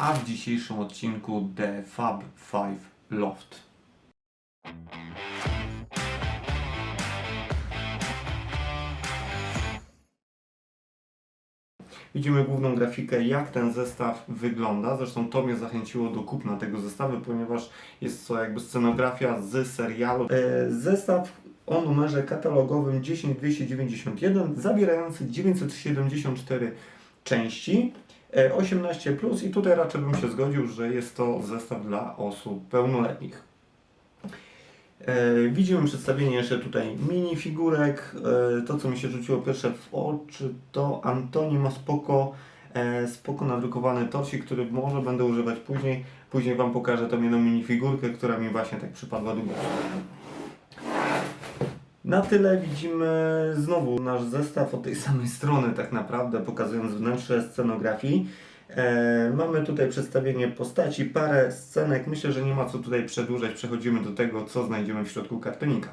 a w dzisiejszym odcinku The Fab 5 Loft. Widzimy główną grafikę, jak ten zestaw wygląda. Zresztą to mnie zachęciło do kupna tego zestawu, ponieważ jest to jakby scenografia z serialu. E, zestaw o numerze katalogowym 10291, zawierający 974 części. E, 18 plus i tutaj raczej bym się zgodził, że jest to zestaw dla osób pełnoletnich. E, Widzimy przedstawienie jeszcze tutaj minifigurek. E, To, co mi się rzuciło pierwsze w oczy, to Antoni ma spoko, e, spoko nadrukowany torsik, który może będę używać później. Później Wam pokażę tą jedną minifigurkę, która mi właśnie tak przypadła do gustu. Na tyle widzimy znowu nasz zestaw od tej samej strony tak naprawdę, pokazując wnętrze scenografii. E, mamy tutaj przedstawienie postaci, parę scenek. Myślę, że nie ma co tutaj przedłużać. Przechodzimy do tego, co znajdziemy w środku kartonika.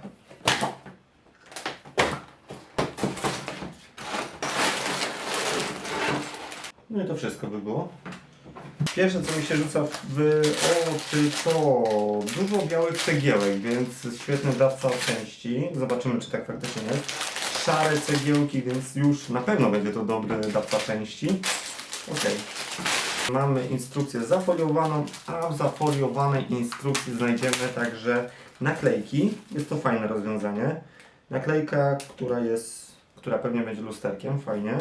No i to wszystko by było. Pierwsze, co mi się rzuca w oczy, to dużo białych cegiełek, więc świetny dawca części. Zobaczymy, czy tak faktycznie jest. Szare cegiełki, więc już na pewno będzie to dobry dawca części. Ok. Mamy instrukcję zafoliowaną, a w zafoliowanej instrukcji znajdziemy także naklejki. Jest to fajne rozwiązanie. Naklejka, która jest, która pewnie będzie lusterkiem, fajnie.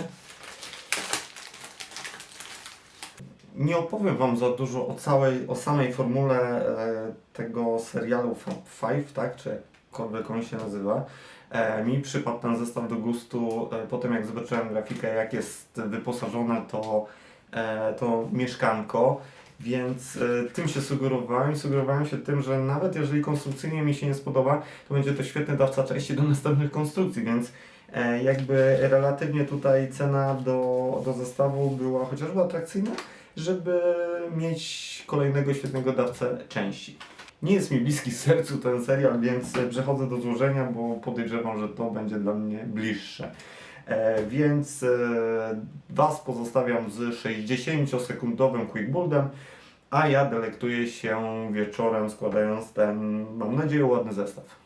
Nie opowiem Wam za dużo o całej, o samej formule e, tego serialu Fab 5, tak, czy jakkolwiek on się nazywa. E, mi przypadł ten zestaw do gustu e, po tym, jak zobaczyłem grafikę, jak jest wyposażone to, to mieszkanko. Więc tym się sugerowałem. Sugerowałem się tym, że nawet jeżeli konstrukcyjnie mi się nie spodoba, to będzie to świetny dawca części do następnych konstrukcji, więc jakby relatywnie tutaj cena do, do zestawu była chociażby atrakcyjna, żeby mieć kolejnego świetnego dawcę części. Nie jest mi bliski sercu ten serial, więc e, przechodzę do złożenia, bo podejrzewam, że to będzie dla mnie bliższe. E, więc e, Was pozostawiam z 60-sekundowym quickbuildem, a ja delektuję się wieczorem składając ten, mam nadzieję, ładny zestaw.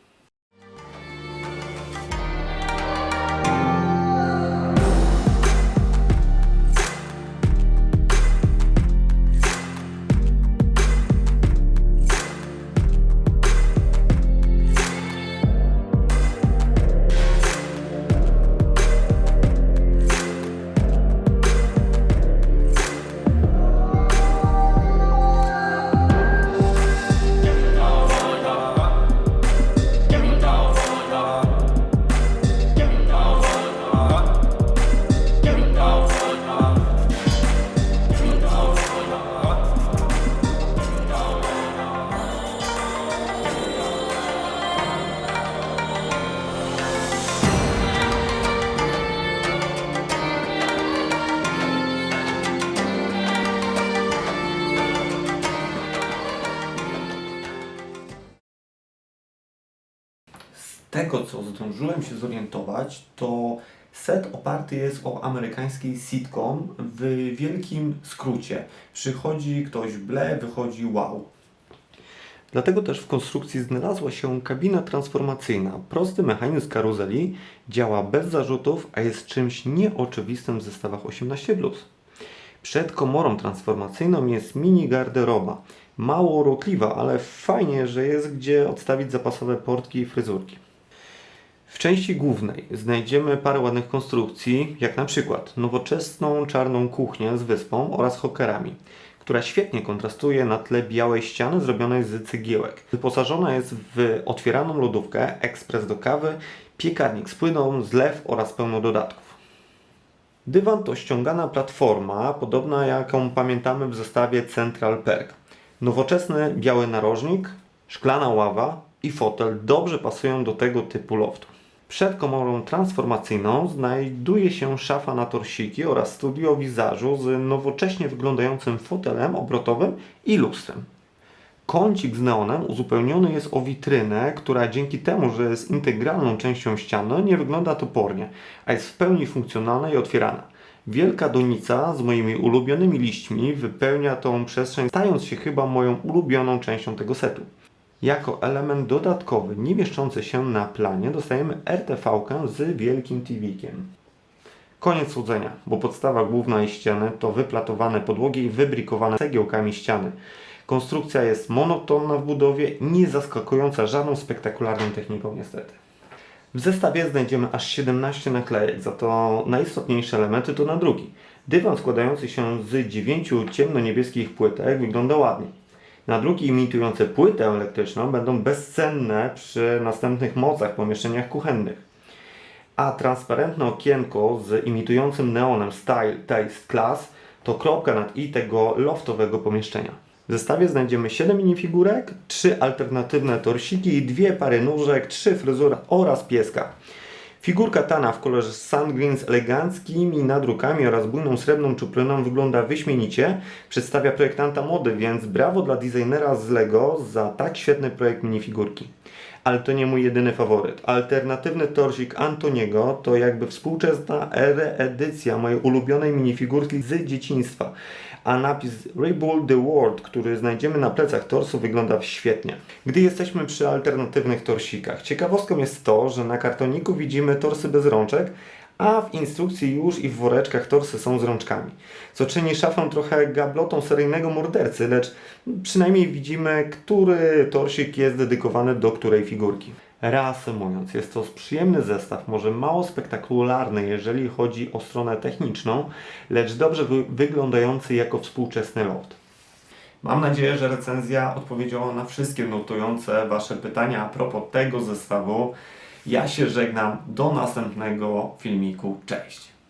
Tego, co zdążyłem się zorientować, to set oparty jest o amerykański sitcom w wielkim skrócie. Przychodzi ktoś ble, wychodzi wow. Dlatego też w konstrukcji znalazła się kabina transformacyjna. Prosty mechanizm karuzeli działa bez zarzutów, a jest czymś nieoczywistym w zestawach 18+. Przed komorą transformacyjną jest mini garderoba. Mało urokliwa, ale fajnie, że jest gdzie odstawić zapasowe portki i fryzurki. W części głównej znajdziemy parę ładnych konstrukcji, jak na przykład nowoczesną czarną kuchnię z wyspą oraz hokerami, która świetnie kontrastuje na tle białej ściany zrobionej z cegiełek. Wyposażona jest w otwieraną lodówkę, ekspres do kawy, piekarnik z płyną, zlew oraz pełno dodatków. Dywan to ściągana platforma, podobna jaką pamiętamy w zestawie Central Perk. Nowoczesny biały narożnik, szklana ława i fotel dobrze pasują do tego typu loftu. Przed komorą transformacyjną znajduje się szafa na torsiki oraz studio wizażu z nowocześnie wyglądającym fotelem obrotowym i lustrem. Kącik z neonem uzupełniony jest o witrynę, która dzięki temu, że jest integralną częścią ściany, nie wygląda topornie, a jest w pełni funkcjonalna i otwierana. Wielka donica z moimi ulubionymi liśćmi wypełnia tą przestrzeń, stając się chyba moją ulubioną częścią tego setu. Jako element dodatkowy, nie mieszczący się na planie, dostajemy RTV-kę z wielkim TV-kiem. Koniec słodzenia, bo podstawa główna i ściany to wyplatowane podłogi i wybrikowane cegiełkami ściany. Konstrukcja jest monotonna w budowie, nie zaskakująca żadną spektakularną techniką niestety. W zestawie znajdziemy aż 17 naklejek, za to najistotniejsze elementy to nadruki. Dywan składający się z 9 ciemno-niebieskich płytek wygląda ładnie. Nadruki imitujące płytę elektryczną będą bezcenne przy następnych mocach w pomieszczeniach kuchennych. A transparentne okienko z imitującym neonem Style Taste Class to kropka nad i tego loftowego pomieszczenia. W zestawie znajdziemy 7 minifigurek, 3 alternatywne torsiki i dwie pary nóżek, 3 fryzury oraz pieska. Figurka Tana w kolorze Sun Green z eleganckimi nadrukami oraz bujną srebrną czupryną wygląda wyśmienicie. Przedstawia projektanta mody, więc brawo dla designera z Lego za tak świetny projekt minifigurki. Ale to nie mój jedyny faworyt. Alternatywny torsik Antoniego to jakby współczesna reedycja mojej ulubionej minifigurki z dzieciństwa. A napis Rebuild the World, który znajdziemy na plecach torsu wygląda świetnie. Gdy jesteśmy przy alternatywnych torsikach, ciekawostką jest to, że na kartoniku widzimy torsy bez rączek, a w instrukcji już i w woreczkach torsy są z rączkami. Co czyni szafę trochę gablotą seryjnego mordercy, lecz przynajmniej widzimy, który torsik jest dedykowany do której figurki. Reasumując, jest to przyjemny zestaw, może mało spektakularny, jeżeli chodzi o stronę techniczną, lecz dobrze wy- wyglądający jako współczesny loft. Mam nadzieję, że recenzja odpowiedziała na wszystkie nurtujące Wasze pytania a propos tego zestawu. Ja się żegnam do następnego filmiku. Cześć!